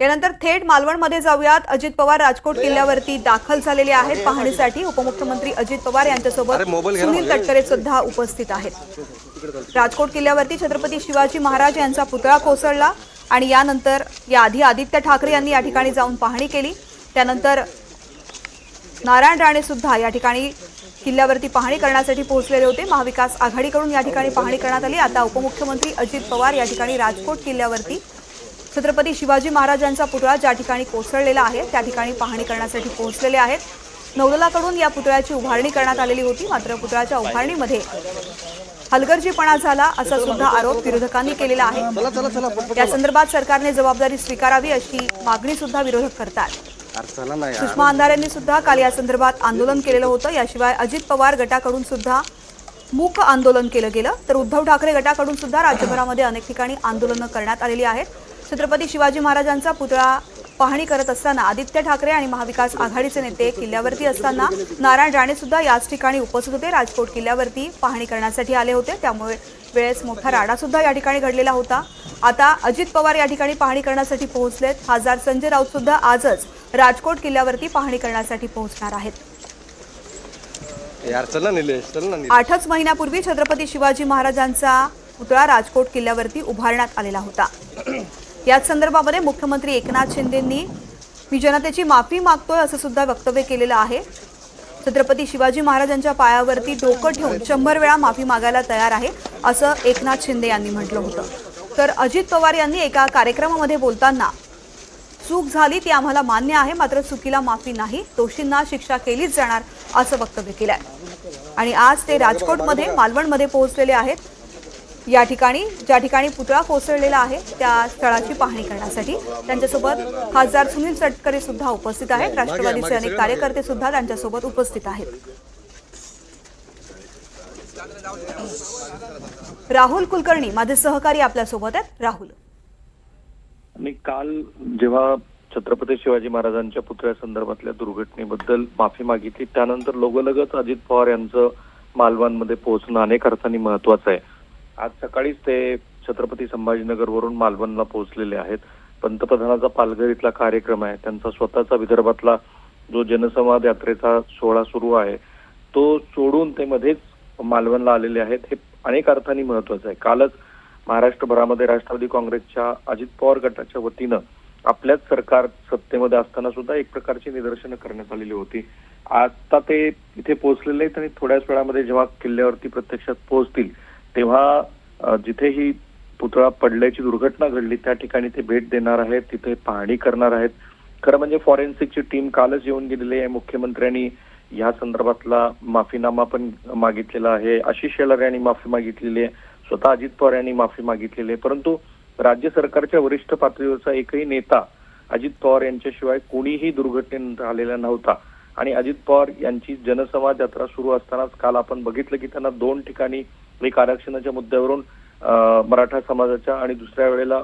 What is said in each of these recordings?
यानंतर थेट मालवणमध्ये जाऊयात. अजित पवार राजकोट किल्ल्यावरती दाखल झालेले आहेत. पाहणीसाठी उपमुख्यमंत्री अजित पवार यांच्यासोबत सुनील. तटकरे सुद्धा उपस्थित आहेत. राजकोट किल्ल्यावरती छत्रपती शिवाजी महाराज यांचा पुतळा कोसळला आणि यानंतर याआधी आदित्य ठाकरे यांनी या ठिकाणी जाऊन पाहणी केली. त्यानंतर नारायण राणे सुद्धा या ठिकाणी किल्ल्यावरती पाहणी करण्यासाठी पोहोचलेले होते. महाविकास आघाडीकडून या ठिकाणी पाहणी करण्यात आली. आता उपमुख्यमंत्री अजित पवार या ठिकाणी राजकोट किल्ल्यावरती छत्रपती शिवाजी महाराजांचा पुतळा ज्या ठिकाणी कोसळलेला आहे त्या ठिकाणी पाहणी करण्यासाठी पोहोचलेले आहेत. नौदलाकडून या पुतळ्याची उभारणी करण्यात आलेली होती मात्र पुतळ्याच्या उभारणीमध्ये हलगर्जीपणा झाला असा सुद्धा आरोप विरोधकांनी केलेला आहे. या संदर्भात सरकारने जबाबदारी स्वीकारावी अशी मागणी सुद्धा विरोधक करतात. सुषमा अंधारेंनी सुद्धा काल या संदर्भात आंदोलन केलेलं होतं. याशिवाय अजित पवार गटाकडून सुद्धा मूक आंदोलन केलं गेलं. तर उद्धव ठाकरे गटाकडून सुद्धा राज्यभरामध्ये अनेक ठिकाणी आंदोलनं करण्यात आलेली आहेत. छत्रपती शिवाजी महाराजांचा पुतळा पाहणी करत असताना आदित्य ठाकरे आणि महाविकास आघाडीचे नेते किल्ल्यावरती असताना नारायण राणे सुद्धा याच ठिकाणी उपस्थित होते. राजकोट किल्ल्यावरती पाहणी करण्यासाठी आले होते. त्यामुळे वेळेस मोठा राडा सुद्धा या ठिकाणी घडलेला होता. आता अजित पवार या ठिकाणी पाहणी करण्यासाठी पोहोचलेत. खासदार संजय राऊत सुद्धा आजच राजकोट किल्ल्यावरती पाहणी करण्यासाठी पोहोचणार आहेत. आठच महिन्यापूर्वी छत्रपती शिवाजी महाराजांचा पुतळा राजकोट किल्ल्यावरती उभारण्यात आलेला होता. याच संदर्भामध्ये मुख्यमंत्री एकनाथ शिंदेंनी मी जनतेची माफी मागतोय असं सुद्धा वक्तव्य केलेलं आहे. छत्रपती शिवाजी महाराजांच्या पायावरती डोकं ठेवून शंभर वेळा माफी मागायला तयार आहे असं एकनाथ शिंदे यांनी म्हटलं होतं. तर अजित पवार यांनी एका कार्यक्रमामध्ये बोलताना चूक झाली ती आम्हाला मान्य आहे मात्र चुकीला माफी नाही दोषींना शिक्षा केलीच जाणार असं वक्तव्य केलं आहे आणि आज ते राजकोटमध्ये मालवणमध्ये पोहोचलेले आहेत. या ठिकाणी ज्या ठिकाणी पुतळा कोसळलेला आहे त्या स्थळाची पाहणी करण्यासाठी त्यांच्यासोबत खासदार सुनील तटकरे सुद्धा उपस्थित आहेत. राष्ट्रवादीचे अनेक कार्यकर्ते सुद्धा त्यांच्यासोबत उपस्थित आहेत. राहुल कुलकर्णी माझे सहकारी आपल्यासोबत आहेत. राहुल. आणि काल जेव्हा छत्रपती शिवाजी महाराजांच्या पुतळ्यासंदर्भातल्या दुर्घटनेबद्दल माफी मागितली त्यानंतर लगोलगच अजित पवार यांचं मालवणमध्ये पोहोचणं अनेक अर्थांनी महत्वाचं आहे. आज सकाळीच ते छत्रपती संभाजीनगरवरून मालवणला पोहोचलेले आहेत. पंतप्रधानाचा पालघर इथला कार्यक्रम आहे. त्यांचा स्वतःचा विदर्भातला जो जनसंवाद यात्रेचा सोहळा सुरू आहे तो सोडून ते मध्येच मालवणला आलेले आहेत. हे अनेक अर्थाने महत्वाचं आहे. कालच महाराष्ट्रभरामध्ये राष्ट्रवादी काँग्रेसच्या अजित पवार गटाच्या वतीनं आपल्याच सरकार सत्तेमध्ये असताना सुद्धा एक प्रकारची निदर्शनं करण्यात आलेली होती. आता ते इथे पोहोचलेले आहेत आणि थोड्याच वेळामध्ये जेव्हा किल्ल्यावरती प्रत्यक्षात पोहोचतील तेव्हा जिथेही जिथे ही पुतळा पडल्याची दुर्घटना घडली त्या ठिकाणी ते भेट देणार आहेत तिथे पाहणी करणार आहेत. खरं म्हणजे फॉरेन्सिकची टीम कालच येऊन गेलेली आहे. मुख्यमंत्र्यांनी या संदर्भातला माफीनामा पण मागितलेला आहे. आशिष शेलार यांनी माफी मागितलेली आहे. स्वतः अजित पवार यांनी माफी मागितलेली आहे. परंतु राज्य सरकारच्या वरिष्ठ पातळीवरचा एकही नेता अजित पवार यांच्याशिवाय कोणीही दुर्घटनेनंतर आलेला नव्हता. आणि अजित पवार यांची जनसंवाद यात्रा सुरू असतानाच काल आपण बघितलं की त्यांना दोन ठिकाणी एक आरक्षणाच्या मुद्द्यावरून मराठा समाजाच्या आणि दुसऱ्या वेळेला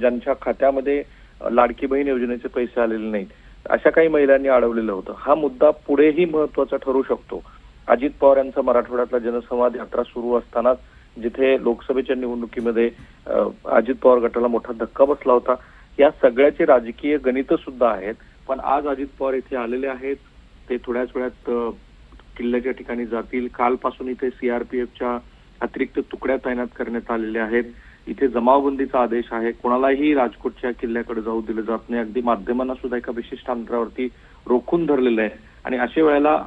ज्यांच्या खात्यामध्ये लाडकी बहीण योजनेचे पैसे आलेले नाहीत अशा काही महिलांनी अडवलेलं होतं. हा मुद्दा पुढेही महत्त्वाचा ठरू शकतो. अजित पवार यांचा मराठवाड्यातला जनसंवाद यात्रा सुरू असतानाच जिथे लोकसभेच्या निवडणुकीमध्ये अजित पवार गटाला मोठा धक्का बसला होता. या सगळ्याचे राजकीय गणित सुद्धा आहेत पण आज अजित पवार इथे आलेले आहेत. ते थोड्याच वेळात किल्ल्याच्या ठिकाणी जातील. कालपासून इथे सीआरपीएफच्या अतिरिक्त तुकड्या तैनात करण्यात आलेल्या आहेत. इथे जमावबंदीचा आदेश आहे. कोणालाही राजकोटच्या किल्ल्याकडे जाऊ दिलं जात नाही. अगदी माध्यमांना सुद्धा एका विशिष्ट अंतरावरती रोखून धरलेलं आहे. आणि अशा वेळेला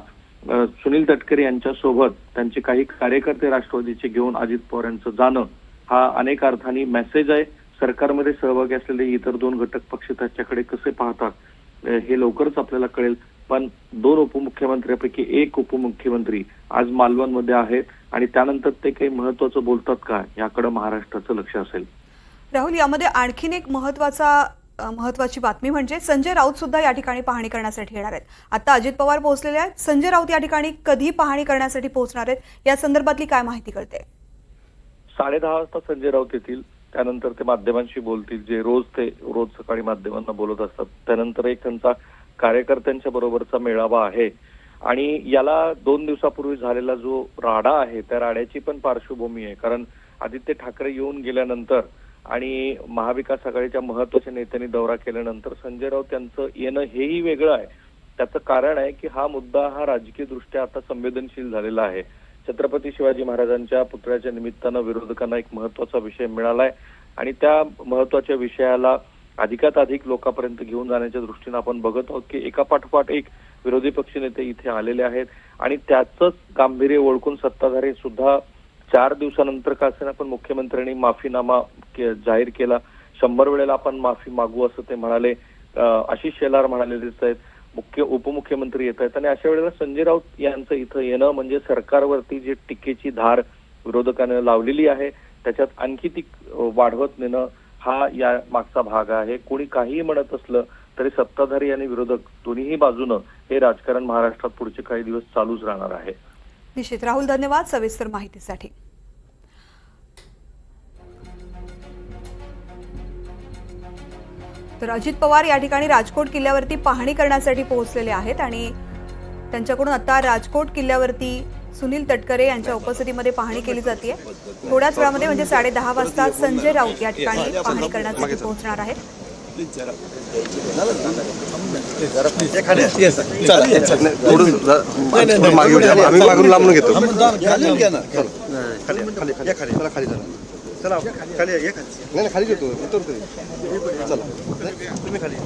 सुनील तटकरे यांच्या सोबत त्यांचे काही कार्यकर्ते राष्ट्रवादीचे घेऊन अजित पवार यांचं जाणं हा अनेक अर्थाने मेसेज आहे. सरकारमध्ये सहभागी असलेले इतर दोन घटक पक्ष त्याच्याकडे कसे पाहतात हे लवकरच आपल्याला कळेल. पण दोन उपमुख्यमंत्र्यापैकी एक उपमुख्यमंत्री आज मालवणमध्ये आहेत आणि त्यानंतर ते काही महत्वाचं बोलतात का याकडे महाराष्ट्राचं लक्ष असेल. राहुल यामध्ये आणखीन एक महत्त्वाचा महत्वाची बातमी म्हणजे संजय राऊत सुद्धा या ठिकाणी पाहणी करण्यासाठी येणार आहेत. आता अजित पवार पोहोचलेले आहेत. संजय राऊत या ठिकाणी कधी पाहणी करण्यासाठी पोहोचणार आहेत या संदर्भातली काय माहिती कळते? साडेदहा वाजता संजय राऊत येतील त्यानंतर ते माध्यमांशी बोलतील जे रोज ते रोज सकाळी माध्यमांना बोलत असतात. त्यानंतर एक त्यांचा कार्यकर्त्यांच्या बरोबरचा मेळावा आहे. आणि याला दोन दिवसापूर्वी झालेला जो राडा आहे त्या राड्याची पण पार्श्वभूमी आहे. कारण आदित्य ठाकरे येऊन गेल्यानंतर आणि महाविकास आघाडीच्या महत्त्वाच्या नेत्यांनी दौरा केल्यानंतर संजय राऊत यांचं येणं हेही वेगळं आहे. त्याचं कारण आहे की हा मुद्दा हा राजकीय दृष्ट्या आता संवेदनशील झालेला आहे. छत्रपती शिवाजी महाराजांच्या पुतळ्याच्या निमित्तानं विरोधकांना एक महत्त्वाचा विषय मिळालाय. आणि त्या महत्त्वाच्या विषयाला अधिकात अधिक लोकांपर्यंत घेऊन जाण्याच्या दृष्टीनं आपण बघत आहोत की एका पाठोपाठ एक विरोधी पक्षनेते इथे आलेले आहेत. आणि त्याचंच गांभीर्य ओळखून सत्ताधारी सुद्धा चार दिवसानंतर का असेना पण मुख्यमंत्र्यांनी माफीनामा के- जाहीर केला. शंभर वेळेला आपण माफी मागू असं ते म्हणाले. आशिष शेलार म्हणाले दिसत आहेत. मुख्य उपमुख्यमंत्री येत आहेत. आणि अशा वेळेला संजय राऊत यांचं इथं येणं म्हणजे सरकारवरती जी टीकेची धार विरोधकाने लावलेली आहे त्याच्यात आणखी ती वाढवत नेणं हा या मागचा भाग आहे. कोणी काहीही म्हणत असलं तरी सत्ताधारी आणि विरोधक दोन्हीही बाजूनं हे राजकारण महाराष्ट्रात पुढचे काही दिवस चालूच राहणार आहे. निश्चित. राहुल धन्यवाद सविस्तर माहितीसाठी. तर अजित पवार या ठिकाणी राजकोट किल्ल्यावरती पाहणी करण्यासाठी पोहोचलेले आहेत आणि त्यांच्याकडून आता राजकोट किल्ल्यावरती सुनील तटकरे यांच्या उपस्थितीमध्ये पाहणी केली जाते थोड्याच वेळामध्ये म्हणजे साडे दहा वाजता संजय राऊत या ठिकाणी पाहणी करण्यासाठी पोहोचणार आहेत. मागून लांबून घेतो. चला खाली चला खाली या, खाली. नाही नाही, खाली घेतो. उतरतो चला. तुम्ही खाली.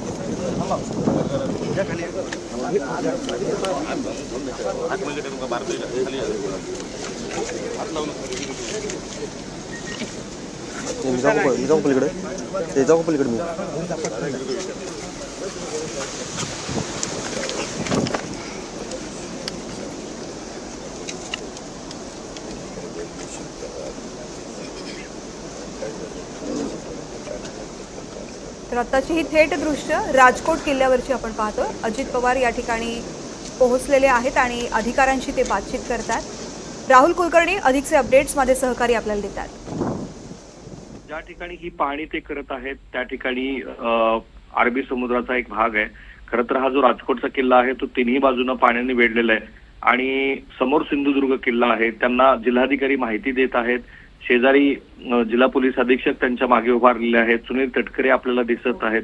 या खाली. मी जाऊ मी जाऊ पलीकडे. ते जाऊ पलीकडे मी. तर आत्ताची ही थेट दृश्य राजकोट किल्ल्यावरची आपण पाहतो अजित पवार या ठिकाणी पोहोचलेले आहेत आणि अधिकाऱ्यांशी ते बातचीत करतात. राहुल कुलकर्णी अधिकचे अपडेट्स माझे सहकारी आपल्याला देतात. ज्या ठिकाणी ही पाहणी ते करत आहेत त्या ठिकाणी अरबी समुद्राचा एक भाग आहे. खरं तर हा जो राजकोटचा किल्ला आहे तो तिन्ही बाजूनं पाण्याने वेढलेला आहे. आणि समोर सिंधुदुर्ग किल्ला आहे त्यांना जिल्हाधिकारी माहिती देत आहेत. शेजारी जिल्हा पोलीस अधीक्षक त्यांच्या मागे उभारलेले आहेत. सुनील तटकरे आपल्याला दिसत आहेत.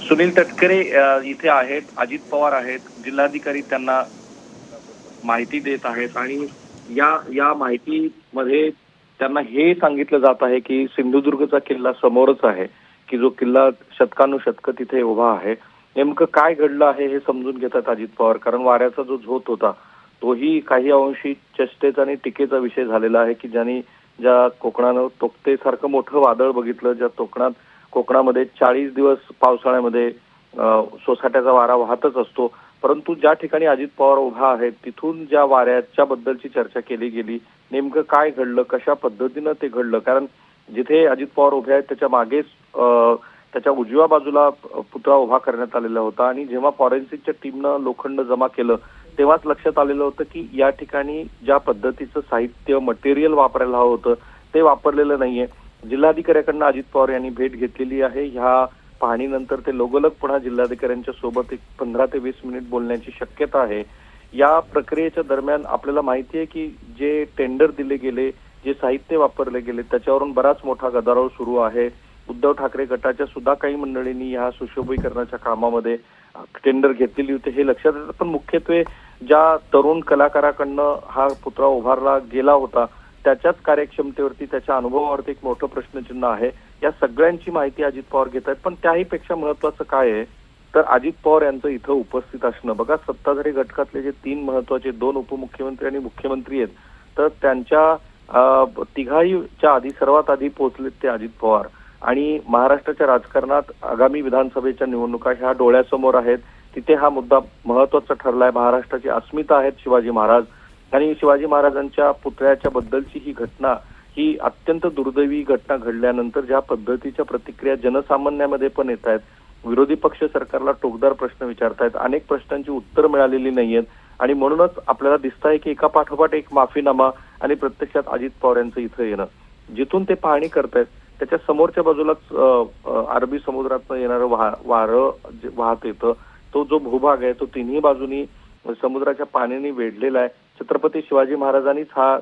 सुनील तटकरे इथे आहेत. अजित पवार आहेत. जिल्हाधिकारी त्यांना माहिती देत आहेत. आणि या या माहितीमध्ये त्यांना हे सांगितलं जात आहे की सिंधुदुर्गचा किल्ला समोरच आहे. की जो किल्ला शतकानुशतक तिथे उभा आहे. नेमकं काय घडलं आहे हे समजून घेतात अजित पवार. कारण वाऱ्याचा जो झोत होता तोही काही अंशी चेष्टेचा आणि टीकेचा विषय झालेला आहे की ज्यांनी ज्या कोकणानं तोकतेसारखं मोठं वादळ बघितलं ज्या कोकणात कोकणामध्ये चाळीस दिवस पावसाळ्यामध्ये सोसाट्याचा वारा वाहतच असतो. परंतु ज्या ठिकाणी अजित पवार उभा आहेत तिथून ज्या वाऱ्याच्या बद्दलची चर्चा केली गेली नेमकं काय घडलं कशा पद्धतीनं ते घडलं? कारण जिथे अजित पवार उभे आहेत त्याच्या मागेच त्याच्या उजव्या बाजूला पुतळा उभा करण्यात आलेला होता आणि जेव्हा फॉरेन्सिकच्या टीमनं लोखंड जमा केलं तेव्हाच लक्षात आलेलं होतं की या ठिकाणी ज्या पद्धतीचं साहित्य मटेरियल वापरायला हवं होतं ते वापरलेलं नाहीये. जिल्हाधिकाऱ्याकडनं अजित पवार यांनी भेट घेतलेली आहे. ह्या पाहणीनंतर ते लोगलग पुन्हा जिल्हाधिकाऱ्यांच्या सोबत एक पंधरा ते वीस मिनिट बोलण्याची शक्यता आहे. या प्रक्रियेच्या दरम्यान आपल्याला माहिती आहे की जे टेंडर दिले गेले जे साहित्य वापरले गेले त्याच्यावरून बराच मोठा गदारोळ सुरू आहे. उद्धव ठाकरे गटाच्या सुद्धा काही मंडळींनी ह्या सुशोभीकरणाच्या कामामध्ये टेंडर घेतलेली होती हे लक्षात येतं. पण मुख्यत्वे ज्या तरुण कलाकाराकडनं हा पुतळा उभारला गेला होता त्याच्याच कार्यक्षमतेवरती त्याच्या अनुभवावरती एक मोठं प्रश्नचिन्ह आहे. या सगळ्यांची माहिती अजित पवार घेत आहेत. पण त्याही पेक्षा महत्वाचं काय आहे? तर अजित पवार यांचं इथं उपस्थित असणं. बघा सत्ताधारी घटकातले जे तीन महत्त्वाचे दोन उपमुख्यमंत्री आणि मुख्यमंत्री आहेत तर त्यांच्या तिघाईच्या तिघाहीच्या आधी सर्वात आधी पोहोचलेत ते अजित पवार. आणि महाराष्ट्राच्या राजकारणात आगामी विधानसभेच्या निवडणुका ह्या डोळ्यासमोर आहेत. तिथे हा मुद्दा महत्त्वाचा ठरलाय. महाराष्ट्राची अस्मिता आहेत शिवाजी महाराज. आणि शिवाजी महाराजांच्या पुतळ्याच्या बद्दलची ही घटना ही अत्यंत दुर्दैवी घटना घडल्यानंतर ज्या पद्धतीच्या प्रतिक्रिया जनसामान्यामध्ये पण येत आहेत विरोधी पक्ष सरकारला टोकदार प्रश्न विचारतायत अनेक प्रश्नांची उत्तर मिळालेली नाहीयेत. आणि म्हणूनच आपल्याला दिसत आहे की एका पाठोपाठ एक माफीनामा आणि प्रत्यक्षात अजित पवार यांचं इथं येणं. जिथून ते पाहणी करतायत त्याच्या समोरच्या बाजूलाच अरबी समुद्रातनं येणारं वाह वारं जे वाहत येतं तो जो भूभाग आहे तो तिन्ही बाजूनी समुद्राच्या पाण्याने वेढलेला आहे. छत्रपती शिवाजी महाराजांनीच हा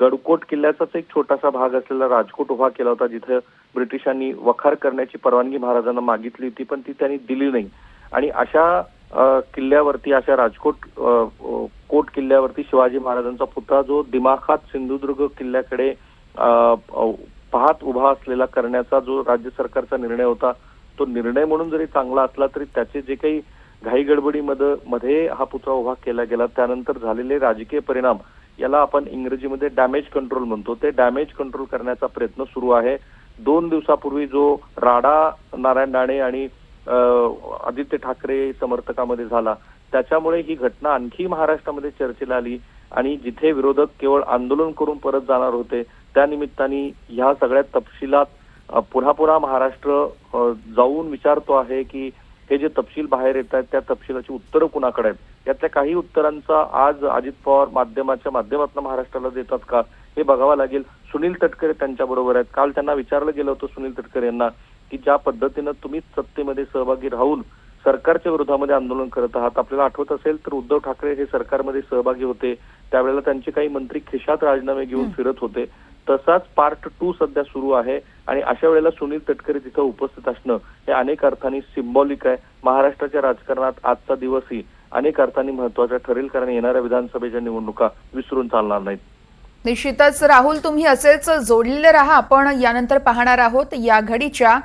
गडकोट किल्ल्याचाच एक छोटासा भाग असलेला राजकोट उभा केला होता जिथं ब्रिटिशांनी वखार करण्याची परवानगी महाराजांना मागितली होती पण ती त्यांनी दिली नाही. आणि अशा किल्ल्यावरती अशा राजकोट कोट किल्ल्यावरती शिवाजी महाराजांचा पुतळा जो दिमाखात सिंधुदुर्ग किल्ल्याकडे पाहत उभा असलेला करण्याचा जो राज्य सरकारचा निर्णय होता तो निर्णय म्हणून जरी चांगला असला तरी त्याचे जे काही घाई गडबडीमध्ये मध्ये हा पुतळा उभा केला गेला त्यानंतर झालेले राजकीय परिणाम याला आपण इंग्रजीमध्ये डॅमेज कंट्रोल म्हणतो. ते डॅमेज कंट्रोल करण्याचा प्रयत्न सुरू आहे. दोन दिवसापूर्वी जो राडा नारायण राणे आणि आदित्य ठाकरे समर्थकामध्ये झाला त्याच्यामुळे ही घटना आणखी महाराष्ट्रामध्ये चर्चेला आली आणि जिथे विरोधक केवळ आंदोलन करून परत जाणार होते त्या निमित्ताने ह्या सगळ्या तपशिलात पुन्हा पुन्हा महाराष्ट्र जाऊन विचारतो आहे की हे जे तपशील बाहेर येत आहेत त्या तपशिलाची उत्तरं कुणाकडे आहेत? यातल्या काही उत्तरांचा आज अजित पवार माध्यमाच्या माध्यमातून महाराष्ट्राला देतात का? हे बघावं लागेल. सुनील तटकरे त्यांच्या बरोबर आहेत. काल त्यांना विचारलं गेलं होतं सुनील तटकरे यांना की ज्या पद्धतीनं तुम्हीच सत्तेमध्ये सहभागी राहून सरकारच्या विरोधामध्ये आंदोलन करत आहात. आपल्याला आठवत असेल तर उद्धव ठाकरे हे सरकारमध्ये सहभागी होते. त्यावेळेला त्यांचे काही मंत्री खिशात राजीनामे घेऊन फिरत होते. तसाच पार्ट टू सध्या सुरू आहे आणि अशा वेळेला सुनील तटकरे तिथं उपस्थित असणं हे अनेक अर्थाने सिम्बॉलिक आहे. महाराष्ट्राच्या राजकारणात आजचा दिवसही अनेक अर्थांनी महत्त्वाचा ठरेल कारण येणाऱ्या विधानसभेच्या निवडणुका विसरून चालणार नाहीत. निश्चितच राहुल तुम्ही असेच जोडलेले राहा. आपण यानंतर पाहणार आहोत या घडीच्या